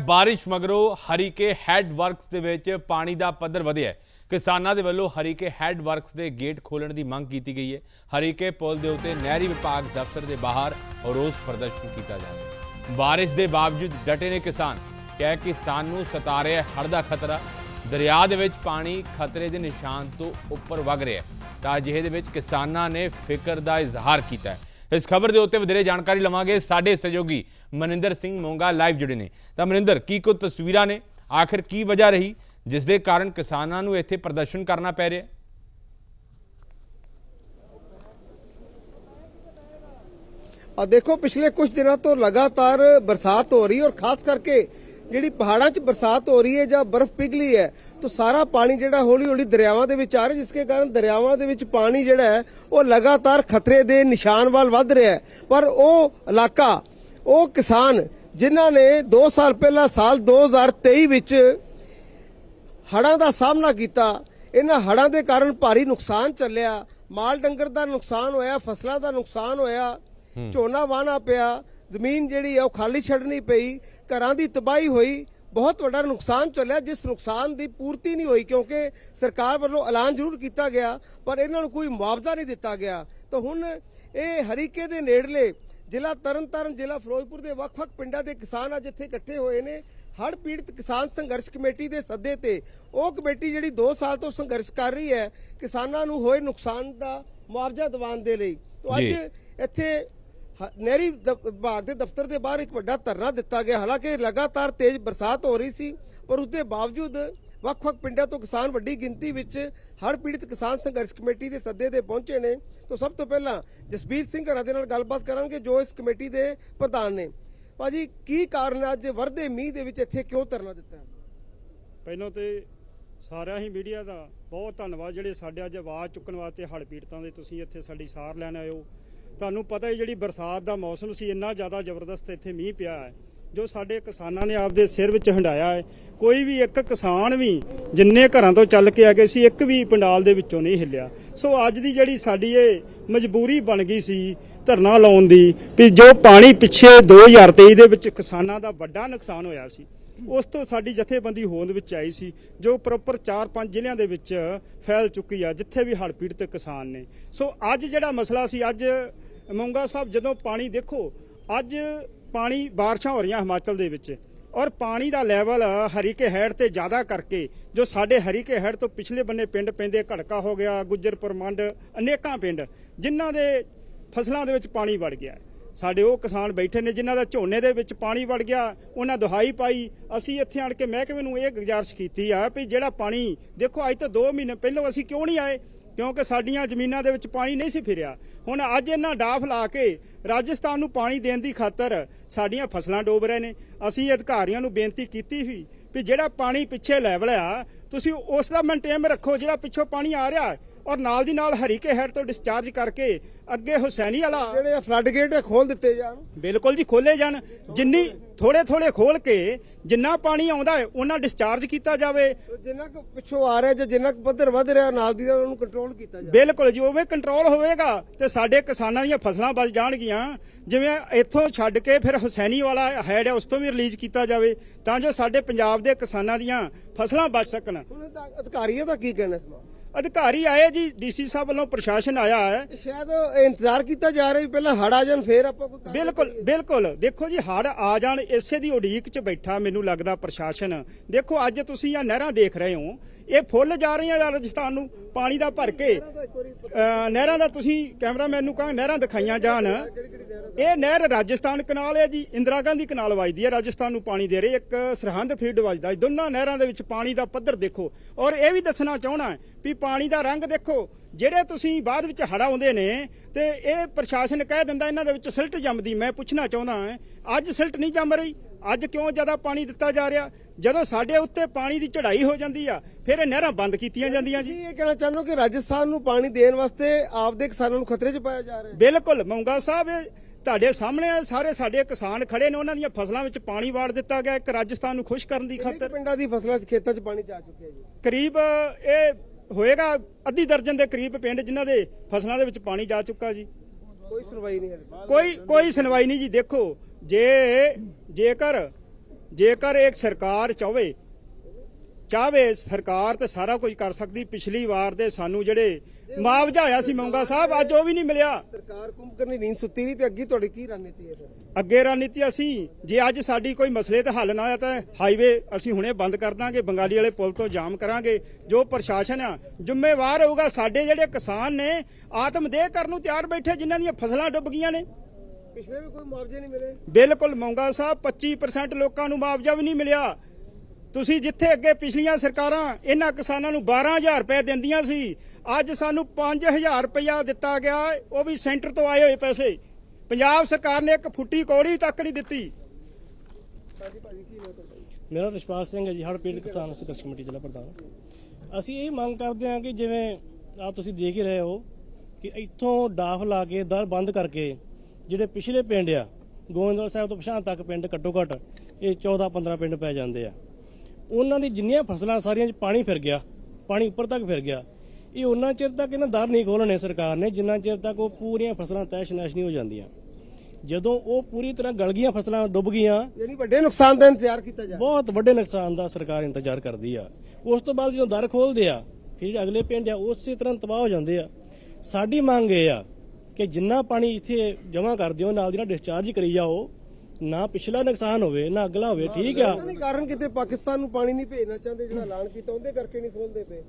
ਬਾਰਿਸ਼ ਮਗਰੋਂ Harike head works ਦੇ ਵਿੱਚ ਪਾਣੀ ਦਾ ਪੱਧਰ ਵਧਿਆ ਹੈ। ਕਿਸਾਨਾਂ ਦੇ ਵੱਲੋਂ ਹਰੀਕੇ ਹੈੱਡ ਵਰਕਸ ਦੇ ਗੇਟ ਖੋਲਣ ਦੀ ਮੰਗ ਕੀਤੀ ਗਈ ਹੈ। ਹਰੀਕੇ ਪੁਲ ਦੇ ਉੱਤੇ ਨਹਿਰੀ ਵਿਭਾਗ ਦਫ਼ਤਰ ਦੇ ਬਾਹਰ ਰੋਸ ਪ੍ਰਦਰਸ਼ਨ ਕੀਤਾ ਜਾ ਰਿਹਾ ਹੈ। ਬਾਰਿਸ਼ ਦੇ ਬਾਵਜੂਦ ਡਟੇ ਨੇ ਕਿਸਾਨ। ਕਹਿ ਕਿ ਸਾਨੂੰ ਸਤਾ ਰਿਹਾ ਹੜ੍ਹ ਦਾ ਖਤਰਾ। ਦਰਿਆ ਦੇ ਵਿੱਚ ਪਾਣੀ ਖਤਰੇ ਦੇ ਨਿਸ਼ਾਨ ਤੋਂ ਉੱਪਰ ਵਗ ਰਿਹਾ ਹੈ। ਤਾਂ ਅਜਿਹੇ ਦੇ ਵਿੱਚ ਕਿਸਾਨਾਂ ਨੇ ਫਿਕਰ ਦਾ ਇਜ਼ਹਾਰ ਕੀਤਾ ਹੈ। ਇਸ ਖਬਰ ਦੇ ਉੱਤੇ ਵਧੇਰੇ ਜਾਣਕਾਰੀ ਲਵਾਂਗੇ ਸਾਡੇ ਸਹਿਯੋਗੀ ਮਨਿੰਦਰ ਸਿੰਘ ਮੋਂਗਾ ਲਾਈਵ ਜੁੜੇ ਨੇ। ਤਾਂ ਮਨਿੰਦਰ, ਕੀ ਕੋ ਤਸਵੀਰਾਂ ਨੇ? ਆਖਿਰ ਕੀ ਵਜ੍ਹਾ ਰਹੀ? ਜਿਸ ਦੇ ਕਾਰਨ ਕਿਸਾਨਾਂ ਨੂੰ ਇੱਥੇ ਪ੍ਰਦਰਸ਼ਨ ਕਰਨਾ ਪੈ ਰਿਹਾ ਆ ਦੇਖੋ, ਪਿਛਲੇ ਕੁਝ ਦਿਨਾਂ ਤੋਂ ਲਗਾਤਾਰ ਬਰਸਾਤ ਹੋ ਰਹੀ ਔਰ ਖਾਸ ਕਰਕੇ ਜਿਹੜੀ ਪਹਾੜਾਂ 'ਚ ਬਰਸਾਤ ਹੋ ਰਹੀ ਹੈ ਜਾਂ ਬਰਫ਼ ਪਿਘਲੀ ਹੈ ਤਾਂ ਸਾਰਾ ਪਾਣੀ ਜਿਹੜਾ ਹੌਲੀ ਹੌਲੀ ਦਰਿਆਵਾਂ ਦੇ ਵਿੱਚ ਆ ਰਿਹਾ ਜਿਸ ਦੇ ਕਾਰਨ ਦਰਿਆਵਾਂ ਦੇ ਵਿੱਚ ਪਾਣੀ ਜਿਹੜਾ ਹੈ ਉਹ ਲਗਾਤਾਰ ਖਤਰੇ ਦੇ ਨਿਸ਼ਾਨ ਵੱਲ ਵੱਧ ਰਿਹਾ ਹੈ। ਪਰ ਉਹ ਇਲਾਕਾ ਉਹ ਕਿਸਾਨ ਜਿਨ੍ਹਾਂ ਨੇ 2 ਸਾਲ ਪਹਿਲਾਂ ਸਾਲ 2023 ਵਿੱਚ ਹੜ੍ਹਾਂ ਦਾ ਸਾਹਮਣਾ ਕੀਤਾ ਇਹਨਾਂ ਹੜ੍ਹਾਂ ਦੇ ਕਾਰਨ ਭਾਰੀ ਨੁਕਸਾਨ ਚੱਲਿਆ ਮਾਲ ਡੰਗਰ ਦਾ ਨੁਕਸਾਨ ਹੋਇਆ ਫਸਲਾਂ ਦਾ ਨੁਕਸਾਨ ਹੋਇਆ ਝੋਨਾ ਵਾਹਣਾ ਪਿਆ ਜ਼ਮੀਨ ਜਿਹੜੀ ਹੈ ਉਹ ਖਾਲੀ ਛੱਡਣੀ ਪਈ ਘਰਾਂ ਦੀ ਤਬਾਹੀ ਹੋਈ ਬਹੁਤ ਵੱਡਾ ਨੁਕਸਾਨ ਚੱਲਿਆ ਜਿਸ ਨੁਕਸਾਨ ਦੀ ਪੂਰਤੀ ਨਹੀਂ ਹੋਈ ਕਿਉਂਕਿ ਸਰਕਾਰ ਵੱਲੋਂ ਐਲਾਨ ਜ਼ਰੂਰ ਕੀਤਾ ਗਿਆ ਪਰ ਇਹਨਾਂ ਨੂੰ ਕੋਈ ਮੁਆਵਜ਼ਾ ਨਹੀਂ ਦਿੱਤਾ ਗਿਆ। ਤਾਂ ਹੁਣ ਇਹ ਹਰੀਕੇ ਦੇ ਨੇੜਲੇ ਜ਼ਿਲ੍ਹਾ ਤਰਨਤਾਰਨ ਜ਼ਿਲ੍ਹਾ ਫਿਰੋਜ਼ਪੁਰ ਦੇ ਵੱਖ-ਵੱਖ ਪਿੰਡਾਂ ਦੇ ਕਿਸਾਨ ਅੱਜ ਇੱਥੇ ਇਕੱਠੇ ਹੋਏ ਨੇ। ਹੜ੍ਹ ਪੀੜਤ ਕਿਸਾਨ ਸੰਘਰਸ਼ ਕਮੇਟੀ ਦੇ ਸੱਦੇ ਤੇ ਉਹ ਕਮੇਟੀ ਜਿਹੜੀ 2 ਸਾਲ ਤੋਂ ਸੰਘਰਸ਼ ਕਰ ਰਹੀ ਹੈ ਕਿਸਾਨਾਂ ਨੂੰ ਹੋਏ ਨੁਕਸਾਨ ਦਾ ਮੁਆਵਜ਼ਾ ਦਿਵਾਉਣ ਦੇ ਲਈ। ਤੋਂ ਅੱਜ। ਇੱਥੇ ਨਹਿਰੀ ਦ- ਵਿਭਾਗ ਦੇ ਦਫ਼ਤਰ ਦੇ ਬਾਹਰ ਇੱਕ ਵੱਡਾ ਧਰਨਾ ਦਿੱਤਾ ਗਿਆ। ਹਾਲਾਂਕਿ ਲਗਾਤਾਰ ਤੇਜ਼ ਬਰਸਾਤ ਹੋ ਰਹੀ ਸੀ, ਪਰ ਉਸ ਦੇ ਬਾਵਜੂਦ ਵੱਖ-ਵੱਖ ਪਿੰਡਾਂ ਤੋਂ ਕਿਸਾਨ ਵੱਡੀ ਗਿਣਤੀ ਵਿੱਚ ਹੜ੍ਹ ਪੀੜਤ ਕਿਸਾਨ ਸੰਘਰਸ਼ ਕਮੇਟੀ ਦੇ ਸੱਦੇ ਤੇ ਪਹੁੰਚੇ ਨੇ। ਤੋਂ ਸਭ ਤੋਂ ਪਹਿਲਾਂ ਜਸਬੀਰ ਸਿੰਘ ਘਰਾ ਦੇ ਨਾਲ ਗੱਲਬਾਤ ਕਰਾਂਗੇ, ਜੋ ਇਸ ਕਮੇਟੀ ਦੇ ਪ੍ਰਧਾਨ ਨੇ। ਭਾਜੀ, ਕੀ ਕਾਰਨ ਅੱਜ ਵਰਦੇ ਮੀਂਹ ਦੇ ਵਿੱਚ ਇੱਥੇ ਕਿਉਂ ਧਰਨਾ ਦਿੱਤਾ? ਪਹਿਲਾਂ ਤੇ ਸਾਰਿਆਂ ਹੀ ਮੀਡੀਆ ਦਾ ਬਹੁਤ ਧੰਨਵਾਦ। ਜਿਹੜੇ ਸਾਡੇ ਅੱਜ ਆਵਾਜ਼ ਚੁੱਕਣ ਵਾਸਤੇ ਹੜ੍ਹ ਪੀੜਤਾਂ ਦੇ ਤੁਸੀਂ ਇੱਥੇ ਸਾਡੀ ਸਾਰ ਲੈਣ ਆਇਓ ਤੁਹਾਨੂੰ ਪਤਾ ਹੈ ਜਿਹੜੀ ਬਰਸਾਤ ਦਾ ਮੌਸਮ ਸੀ, ਇੰਨਾ ਜ਼ਿਆਦਾ ਜ਼ਬਰਦਸਤ ਇੱਥੇ ਮੀਂਹ ਪਿਆ ਹੈ, ਜੋ ਸਾਡੇ ਕਿਸਾਨਾਂ ਨੇ ਆਪਦੇ ਸਿਰ ਵਿੱਚ ਹੰਡਾਇਆ ਹੈ। ਕੋਈ ਵੀ ਇੱਕ ਕਿਸਾਨ ਵੀ ਜਿੰਨੇ ਘਰਾਂ ਤੋਂ ਚੱਲ ਕੇ ਆ ਗਏ ਸੀ, ਇੱਕ ਵੀ ਪੰਡਾਲ ਦੇ ਵਿੱਚੋਂ ਨਹੀਂ ਹਿੱਲਿਆ। ਸੋ ਅੱਜ ਦੀ ਜਿਹੜੀ ਸਾਡੀ ਇਹ ਮਜਬੂਰੀ ਬਣ ਗਈ ਸੀ ਧਰਨਾ ਲਾਉਣ ਦੀ, ਵੀ ਜੋ ਪਾਣੀ ਪਿੱਛੇ 2023 ਦੇ ਵਿੱਚ ਕਿਸਾਨਾਂ ਦਾ ਵੱਡਾ ਨੁਕਸਾਨ ਹੋਇਆ ਸੀ, ਉਸ ਤੋਂ ਸਾਡੀ ਜਥੇਬੰਦੀ ਹੋਂਦ ਵਿੱਚ ਆਈ ਸੀ, ਜੋ ਪ੍ਰੋਪਰ 4-5 ਜ਼ਿਲ੍ਹਿਆਂ ਦੇ ਵਿੱਚ ਫੈਲ ਚੁੱਕੀ ਆ, ਜਿੱਥੇ ਵੀ ਹੜ੍ਹ ਪੀੜਤ ਕਿਸਾਨ ਨੇ। ਸੋ ਅੱਜ ਜਿਹੜਾ ਮਸਲਾ ਸੀ, ਅੱਜ ਮੌਂਗਾ ਸਾਹਿਬ, ਜਦੋਂ ਪਾਣੀ ਦੇਖੋ, ਅੱਜ ਪਾਣੀ ਬਾਰਿਸ਼ਾਂ ਹੋ ਰਹੀਆਂ ਹਿਮਾਚਲ ਦੇ ਵਿੱਚ ਔਰ ਪਾਣੀ ਦਾ ਲੈਵਲ ਹਰੀਕੇ ਹੈਡ ਤੇ ਜ਼ਿਆਦਾ ਕਰਕੇ, ਜੋ ਸਾਡੇ ਹਰੀਕੇ ਹੈਡ ਤੋਂ ਪਿਛਲੇ ਬੰਨੇ ਪਿੰਡ ਪੈਂਦੇ, ਘੜਕਾ ਹੋ ਗਿਆ, ਗੁੱਜਰਪੁਰ ਮੰਡ, ਅਨੇਕਾਂ ਪਿੰਡ, ਜਿਨ੍ਹਾਂ ਦੇ ਫਸਲਾਂ ਦੇ ਵਿੱਚ ਪਾਣੀ ਵੜ ਗਿਆ। ਸਾਡੇ ਉਹ ਕਿਸਾਨ ਬੈਠੇ ਨੇ, ਜਿਨ੍ਹਾਂ ਦਾ ਝੋਨੇ ਦੇ ਵਿੱਚ ਪਾਣੀ ਵੜ ਗਿਆ, ਉਹਨਾਂ ਦੁਹਾਈ ਪਾਈ। ਅਸੀਂ ਇੱਥੇ ਆਣ ਕੇ ਮਹਿਕਮੇ ਨੂੰ ਇਹ ਗੁਜ਼ਾਰਿਸ਼ ਕੀਤੀ ਆ ਵੀ ਜਿਹੜਾ ਪਾਣੀ, ਦੇਖੋ ਅੱਜ ਤੋਂ 2 ਮਹੀਨੇ ਪਹਿਲਾਂ ਅਸੀਂ ਕਿਉਂ ਨਹੀਂ ਆਏ? ਕਿਉਂਕਿ ਸਾਡੀਆਂ ਜ਼ਮੀਨਾਂ ਦੇ ਵਿੱਚ ਪਾਣੀ ਨਹੀਂ ਸੀ ਫਿਰਿਆ। ਹੁਣ ਅੱਜ ਇਹਨਾਂ ਡਾਫ ਲਾ ਕੇ ਰਾਜਸਥਾਨ ਨੂੰ ਪਾਣੀ ਦੇਣ ਦੀ ਖਾਤਰ ਸਾਡੀਆਂ ਫਸਲਾਂ ਡੋਬ ਰਹੇ ਨੇ। ਅਸੀਂ ਅਧਿਕਾਰੀਆਂ ਨੂੰ ਬੇਨਤੀ ਕੀਤੀ ਸੀ ਵੀ ਜਿਹੜਾ ਪਾਣੀ ਪਿੱਛੇ ਲੈਵਲ ਆ, ਤੁਸੀਂ ਉਸ ਦਾ ਮੇਨਟੇਨ ਰੱਖੋ, ਜਿਹੜਾ ਪਿੱਛੋਂ ਪਾਣੀ ਆ ਰਿਹਾ। ਔਰ ਨਾਲ ਦੀ ਨਾਲ ਹਰੀਕੇ ਹੈਡ ਤੋਂ ਡਿਸਚਾਰਜ ਕਰਕੇ ਅੱਗੇ ਹੁਸੈਨੀ ਵਾਲਾ ਜਿਹੜੇ ਫਲੱਡ ਗੇਟ ਖੋਲ ਦਿੱਤੇ ਜਾਣ। ਬਿਲਕੁਲ ਜੀ ਖੋਲੇ ਜਾਣ। ਜਿੰਨੀ ਥੋੜੇ ਥੋੜੇ ਖੋਲ ਕੇ ਜਿੰਨਾ ਪਾਣੀ ਆਉਂਦਾ ਹੈ ਉਹਨਾਂ ਡਿਸਚਾਰਜ ਕੀਤਾ ਜਾਵੇ। ਜਿੰਨਾ ਕੁ ਪਿੱਛੋਂ ਆ ਰਿਹਾ ਜਾਂ ਜਿੰਨਾ ਕੁ ਪੱਧਰ ਵੱਧ ਰਿਹਾ ਨਾਲ ਦੀ ਨਾਲ ਉਹਨੂੰ ਕੰਟਰੋਲ ਕੀਤਾ ਜਾਵੇ। ਬਿਲਕੁਲ ਜੀ ਉਵੇਂ ਕੰਟਰੋਲ ਹੋਵੇਗਾ ਤੇ ਸਾਡੇ ਕਿਸਾਨਾਂ ਦੀਆਂ ਫਸਲਾਂ ਬਚ ਜਾਣਗੀਆਂ। ਜਿਵੇਂ ਇੱਥੋਂ ਛੱਡ ਕੇ ਫਿਰ ਹੁਸੈਨੀ ਵਾਲਾ ਹੈਡ ਹੈ ਉਸ ਤੋਂ ਵੀ ਰਿਲੀਜ਼ ਕੀਤਾ ਜਾਵੇ ਤਾਂ ਜੋ ਸਾਡੇ ਪੰਜਾਬ ਦੇ ਕਿਸਾਨਾਂ ਦੀਆਂ ਫਸਲਾਂ ਬਚ ਸਕਣ। ਅਧਿਕਾਰੀਆਂ ਦਾ ਕੀ ਕਹਿਣਾ ਇਸ ਅਧਿਕਾਰੀ ਆਏ ਜੀ ਡੀਸੀ ਸਾਹਿਬ ਵੱਲੋਂ ਪ੍ਰਸ਼ਾਸਨ ਆਇਆ ਹੈ? ਸ਼ਾਇਦ ਇੰਤਜ਼ਾਰ ਕੀਤਾ ਜਾ ਰਿਹਾ ਵੀ ਪਹਿਲਾਂ ਹੜ ਆ ਜਾਣ ਫੇਰ ਆਪਾਂ ਕੋਈ ਬਿਲਕੁਲ। ਬਿਲਕੁਲ ਦੇਖੋ ਜੀ ਹੜ ਆ ਜਾਣ ਇਸੇ ਦੀ ਉਡੀਕ 'ਚ ਬੈਠਾ ਮੈਨੂੰ ਲੱਗਦਾ ਪ੍ਰਸ਼ਾਸਨ ਦੇਖੋ ਅੱਜ ਤੁਸੀਂ ਆ ਨਹਿਰਾਂ ਦੇਖ ਰਹੇ ਹੋ ਇਹ ਫੁੱਲ ਜਾ ਰਹੀਆਂ ਰਾਜਸਥਾਨ ਨੂੰ, ਪਾਣੀ ਦਾ ਭਰ ਕੇ। ਨਹਿਰਾਂ ਦਾ ਤੁਸੀਂ ਕੈਮਰਾਮੈਨ ਨੂੰ ਕਹਾਂ, ਨਹਿਰਾਂ ਦਿਖਾਈਆਂ ਜਾਣ। ਇਹ ਨਹਿਰ ਰਾਜਸਥਾਨ ਕਨਾਲ ਹੈ ਜੀ, ਇੰਦਰਾ ਗਾਂਧੀ ਕਨਾਲ ਵਜਦੀ ਹੈ, ਰਾਜਸਥਾਨ ਨੂੰ ਪਾਣੀ ਦੇ ਰਹੀ ਇੱਕ ਸਰਹੰਦ ਫੀਲਡ ਵਜਦਾ ਦੋਨਾਂ ਨਹਿਰਾਂ ਦੇ ਵਿੱਚ ਪਾਣੀ ਦਾ ਪੱਧਰ ਦੇਖੋ। ਔਰ ਇਹ ਵੀ ਦੱਸਣਾ ਚਾਹਣਾ ਵੀ ਪਾਣੀ ਦਾ ਰੰਗ ਦੇਖੋ। ਜਿਹੜੇ ਤੁਸੀਂ ਬਾਅਦ ਵਿੱਚ ਹੜਾ ਆਉਂਦੇ ਨੇ ਤੇ ਇਹ ਪ੍ਰਸ਼ਾਸਨ ਕਹਿ ਦਿੰਦਾ ਇਹਨਾਂ ਦੇ ਵਿੱਚ ਸਿਲਟ ਜੰਮਦੀ। ਮੈਂ ਪੁੱਛਣਾ ਚਾਹੁੰਦਾ ਅੱਜ ਸਿਲਟ ਨਹੀਂ ਜੰਮ ਰਹੀ? ਅੱਜ ਕਿਉਂ ਜ਼ਿਆਦਾ ਪਾਣੀ ਦਿੱਤਾ ਜਾ ਰਿਹਾ? ਜਦੋਂ ਸਾਡੇ ਉੱਤੇ ਪਾਣੀ ਦੀ ਚੜ੍ਹਾਈ ਹੋ ਜਾਂਦੀ ਆ ਫਿਰ ਇਹ ਨਹਿਰਾਂ ਬੰਦ ਕੀਤੀਆਂ ਜਾਂਦੀਆਂ ਜੀ। ਇਹ ਕਹਿਣਾ ਚਾਹੁੰਦਾ ਕਿ ਰਾਜਸਥਾਨ ਨੂੰ ਪਾਣੀ ਦੇਣ ਵਾਸਤੇ ਆਪਦੇ ਕਿਸਾਨਾਂ ਨੂੰ ਖਤਰੇ 'ਚ ਪਾਇਆ ਜਾ ਰਿਹਾ ਹੈ। ਬਿਲਕੁਲ ਮੌਂਗਾ ਸਾਹਿਬ ਤੁਹਾਡੇ ਸਾਹਮਣੇ ਸਾਰੇ ਸਾਡੇ ਕਿਸਾਨ ਖੜੇ ਨੇ ਉਹਨਾਂ ਦੀਆਂ ਫਸਲਾਂ ਵਿੱਚ ਪਾਣੀ ਵਾੜ ਦਿੱਤਾ ਗਿਆ ਇੱਕ ਰਾਜਸਥਾਨ ਨੂੰ ਖੁਸ਼ ਕਰਨ ਦੀ ਖਾਤਰ। ਪਿੰਡਾਂ ਦੀ ਫਸਲਾਂ 'ਚ ਖੇਤਾਂ 'ਚ ਪਾਣੀ ਜਾ ਚੁੱਕਿਆ ਜੀ। ਕਰੀਬ ਇਹ ਹੋਏਗਾ ਅੱਧੀ ਦਰਜਨ ਦੇ ਕਰੀਬ ਪਿੰਡ ਜਿਨ੍ਹਾਂ ਦੇ ਫਸਲਾਂ ਦੇ ਵਿੱਚ ਪਾਣੀ ਜਾ ਚੁੱਕਾ ਜੀ। ਕੋਈ ਸੁਣਵਾਈ ਨਹੀਂ ਕੋਈ ਕੋਈ ਸੁਣਵਾਈ ਨਹੀਂ ਜੀ ਦੇਖੋ ਜੇ ਜੇਕਰ ਜੇਕਰ ਇੱਕ ਸਰਕਾਰ ਚਾਹਵੇ ਚਾਹਵੇ ਸਰਕਾਰ ਤੇ ਸਾਰਾ ਕੁਝ ਕਰ ਸਕਦੀ ਪਿਛਲੀ ਵਾਰ ਦੇ ਸਾਨੂੰ ਜਿਹੜੇ ਮੁਆਵਜ਼ਾ ਆਇਆ ਸੀ ਮੌਂਗਾ ਸਾਹਿਬ ਅੱਜ ਉਹ ਵੀ ਨਹੀਂ ਮਿਲਿਆ। ਸਰਕਾਰ ਕੁੰਭਕਰਨ ਨੀਂਦ ਸੁੱਤੀ ਨਹੀਂ ਤੇ ਅੱਗੇ ਤੁਹਾਡੀ ਕੀ ਰਣਨੀਤੀ ਹੈ ਫਿਰ? ਅੱਗੇ ਰਣਨੀਤੀ ਅਸੀਂ ਜੇ ਅੱਜ ਸਾਡੀ ਕੋਈ ਮਸਲੇ ਤੇ ਹੱਲ ਨਾ ਹੋਇਆ ਤਾਂ ਹਾਈਵੇ ਅਸੀਂ ਹੁਣੇ ਬੰਦ ਕਰ ਦਾਂਗੇ ਬੰਗਾਲੀ ਵਾਲੇ ਪੁਲ ਤੋਂ ਜਾਮ ਕਰਾਂਗੇ। ਜੋ ਪ੍ਰਸ਼ਾਸਨ ਆ ਜ਼ਿੰਮੇਵਾਰ ਹੋਊਗਾ ਸਾਡੇ ਜਿਹੜੇ ਕਿਸਾਨ ਨੇ ਆਤਮਦੇਹ ਕਰਨ ਨੂੰ ਤਿਆਰ ਬੈਠੇ ਜਿਨ੍ਹਾਂ ਦੀਆਂ ਫਸਲਾਂ ਡੁੱਬ ਗਈਆਂ ਨੇ। ਪਿਛਲੇ ਵੀ ਕੋਈ ਮੁਆਵਜ਼ੇ ਨਹੀਂ ਮਿਲੇ। ਬਿਲਕੁਲ ਮੌਂਗਾ ਸਾਹਿਬ 25% ਲੋਕਾਂ ਨੂੰ ਮੁਆਵਜ਼ਾ ਵੀ ਨਹੀਂ ਮਿਲਿਆ। ਤੁਸੀਂ ਜਿੱਥੇ ਅੱਗੇ ਪਿਛਲੀਆਂ ਸਰਕਾਰਾਂ ਇਹਨਾਂ ਕਿਸਾਨਾਂ ਨੂੰ 12000 ਰੁਪਏ ਦਿੰਦੀਆਂ ਸੀ ਅੱਜ ਸਾਨੂੰ 5000 ਰੁਪਇਆ ਦਿੱਤਾ ਗਿਆ ਉਹ ਵੀ ਸੈਂਟਰ ਤੋਂ ਆਏ ਹੋਏ ਪੈਸੇ। ਪੰਜਾਬ ਸਰਕਾਰ ਨੇ ਇੱਕ ਫੁੱਟੀ ਕੌੜੀ ਤੱਕ ਨਹੀਂ ਦਿੱਤੀ। ਮੇਰਾ ਰਿਸ਼ਪਾਲ ਸਿੰਘ ਹੈ ਜੀ ਹੜ੍ਹ ਪੀੜਤ ਕਿਸਾਨ ਸੰਘਰਸ਼ ਕਮੇਟੀ ਜ਼ਿਲ੍ਹਾ ਪ੍ਰਧਾਨ। ਅਸੀਂ ਇਹ ਮੰਗ ਕਰਦੇ ਹਾਂ ਕਿ ਜਿਵੇਂ ਆ ਤੁਸੀਂ ਦੇਖ ਹੀ ਰਹੇ ਹੋ ਕਿ ਇੱਥੋਂ ਡਾਫ ਲਾ ਕੇ ਦਰ ਬੰਦ ਕਰਕੇ ਜਿਹੜੇ ਪਿਛਲੇ ਪਿੰਡ ਆ ਗੋਇੰਦਵਾਲ ਸਾਹਿਬ ਤੋਂ ਪਛਾਣ ਤੱਕ ਪਿੰਡ ਘੱਟੋ ਘੱਟ ਇਹ 14 15 ਪਿੰਡ ਪੈ ਜਾਂਦੇ ਆ। ਉਹਨਾਂ ਦੀ ਜਿੰਨੀਆਂ ਫਸਲਾਂ ਸਾਰੀਆਂ 'ਚ ਪਾਣੀ ਫਿਰ ਗਿਆ ਪਾਣੀ ਉੱਪਰ ਤੱਕ ਫਿਰ ਗਿਆ। ਇਹ ਉਹਨਾਂ ਚਿਰ ਤੱਕ ਇਹਨਾਂ ਦਰ ਨਹੀਂ ਖੋਲਣੇ ਸਰਕਾਰ ਨੇ ਜਿੰਨਾ ਚਿਰ ਤੱਕ ਉਹ ਪੂਰੀਆਂ ਫਸਲਾਂ ਤੈਸ਼ ਨੈਸ਼ ਨਹੀਂ ਹੋ ਜਾਂਦੀਆਂ। ਜਦੋਂ ਉਹ ਪੂਰੀ ਤਰ੍ਹਾਂ ਗਲ ਗਈਆਂ ਫਸਲਾਂ ਡੁੱਬ ਗਈਆਂ ਯਾਨੀ ਵੱਡੇ ਨੁਕਸਾਨ ਦਾ ਇੰਤਜ਼ਾਰ ਕੀਤਾ ਜਾ ਬਹੁਤ ਵੱਡੇ ਨੁਕਸਾਨ ਦਾ ਸਰਕਾਰ ਇੰਤਜ਼ਾਰ ਕਰਦੀ ਆ। ਉਸ ਤੋਂ ਬਾਅਦ ਜਦੋਂ ਦਰ ਖੋਲਦੇ ਆ ਫਿਰ ਅਗਲੇ ਪਿੰਡ ਆ ਉਸੇ ਤਰ੍ਹਾਂ ਤਬਾਹ ਹੋ ਜਾਂਦੇ ਆ। ਸਾਡੀ ਮੰਗ ਇਹ ਆ ਕਿ ਜਿੰਨਾ ਪਾਣੀ ਇੱਥੇ ਜਮ੍ਹਾਂ ਕਰ ਦਿਓ ਨਾਲ ਦੀ ਨਾਲ ਡਿਸਚਾਰਜ ਕਰੀ ਜਾਓ ਨਾ ਪਿਛਲਾ ਨੁਕਸਾਨ ਹੋਵੇ ਨਾ ਅਗਲਾ ਹੋਵੇ ਠੀਕ ਆ? ਨਹੀਂ ਕਾਰਨ ਕਿਤੇ ਪਾਕਿਸਤਾਨ ਨੂੰ ਪਾਣੀ ਨਹੀਂ ਭੇਜਣਾ ਚਾਹੁੰਦੇ ਜਿਹੜਾ ਐਲਾਨ ਕੀਤਾ ਉਹਦੇ ਕਰਕੇ ਨਹੀਂ ਖੋਲਦੇ ਪਏ।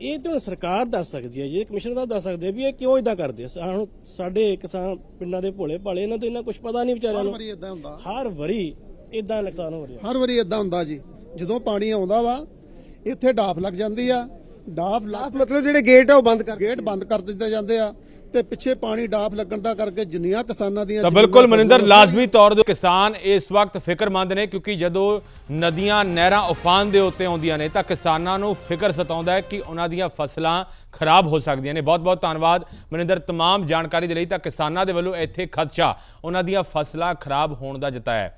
ਇਹ ਤਾਂ ਹੁਣ ਸਰਕਾਰ ਦੱਸ ਸਕਦੀ ਹੈ ਜੀ ਕਮਿਸ਼ਨਰ ਸਾਹਿਬ ਦੱਸ ਸਕਦੇ ਵੀ ਇਹ ਕਿਉਂ ਇਦਾਂ ਕਰਦੇ ਆ। ਸਾਨੂੰ ਸਾਡੇ ਕਿਸਾਨ ਪਿੰਡਾਂ ਦੇ ਭੋਲੇ ਭਾਲੇ ਇਹਨਾਂ ਤੋਂ ਇਹਨਾਂ ਕੁਝ ਪਤਾ ਨਹੀਂ ਵਿਚਾਰਿਆਂ ਹਰ ਨੂੰ ਵਾਰੀ ਇਦਾਂ ਹੁੰਦਾ। ਹਰ ਵਾਰੀ ਇਦਾਂ ਨੁਕਸਾਨ ਹੋ ਰਿਹਾ। ਹਰ ਵਾਰੀ ਇਦਾਂ ਹੁੰਦਾ ਜੀ। ਜਦੋਂ ਪਾਣੀ ਆਉਂਦਾ ਵਾ ਇੱਥੇ ਡਾਫ ਲੱਗ ਜਾਂਦੀ ਆ ਡਾਫ ਲੱਗ ਮਤਲਬ ਜਿਹੜੇ ਗੇਟ ਆ ਉਹ ਬੰਦ ਕਰ ਗੇਟ ਬੰਦ ਕਰ ਦਿੱਤੇ ਜਾਂਦੇ ਆ। ਤੇ ਪਿੱਛੇ ਪਾਣੀ ਡਾਫ ਲੱਗਣ ਦਾ ਕਰਕੇ ਜਿੰਨੀਆਂ ਕਿਸਾਨਾਂ ਦੀਆਂ ਤਾਂ ਜ਼ਮੀਨਾਂ ਬਿਲਕੁਲ ਮਨਿੰਦਰ ਫਸਲਾਂ ਲਾਜ਼ਮੀ ਤੌਰ ਤੇ ਕਿਸਾਨ ਇਸ ਵਕਤ ਫਿਕਰਮੰਦ ਨੇ ਕਿਉਂਕਿ ਜਦੋਂ ਨਦੀਆਂ ਨਹਿਰਾਂ ਉਫਾਨ ਦੇ ਉੱਤੇ ਆਉਂਦੀਆਂ ਨੇ ਤਾਂ ਕਿਸਾਨਾਂ ਨੂੰ ਫਿਕਰ ਸਤਾਉਂਦਾ ਹੈ ਕਿ ਉਹਨਾਂ ਦੀਆਂ ਫਸਲਾਂ ਖਰਾਬ ਹੋ ਸਕਦੀਆਂ ਨੇ ਬਹੁਤ ਬਹੁਤ ਧੰਨਵਾਦ ਮਨਿੰਦਰ तमाम ਜਾਣਕਾਰੀ ਦੇ ਲਈ ਤਾਂ ਕਿਸਾਨਾਂ ਦੇ ਵੱਲੋਂ ਇੱਥੇ ਖਦਸ਼ਾ ਉਹਨਾਂ ਦੀਆਂ ਫਸਲਾਂ ਖਰਾਬ ਹੋਣ ਦਾ ਜਤਾਇਆ ਹੈ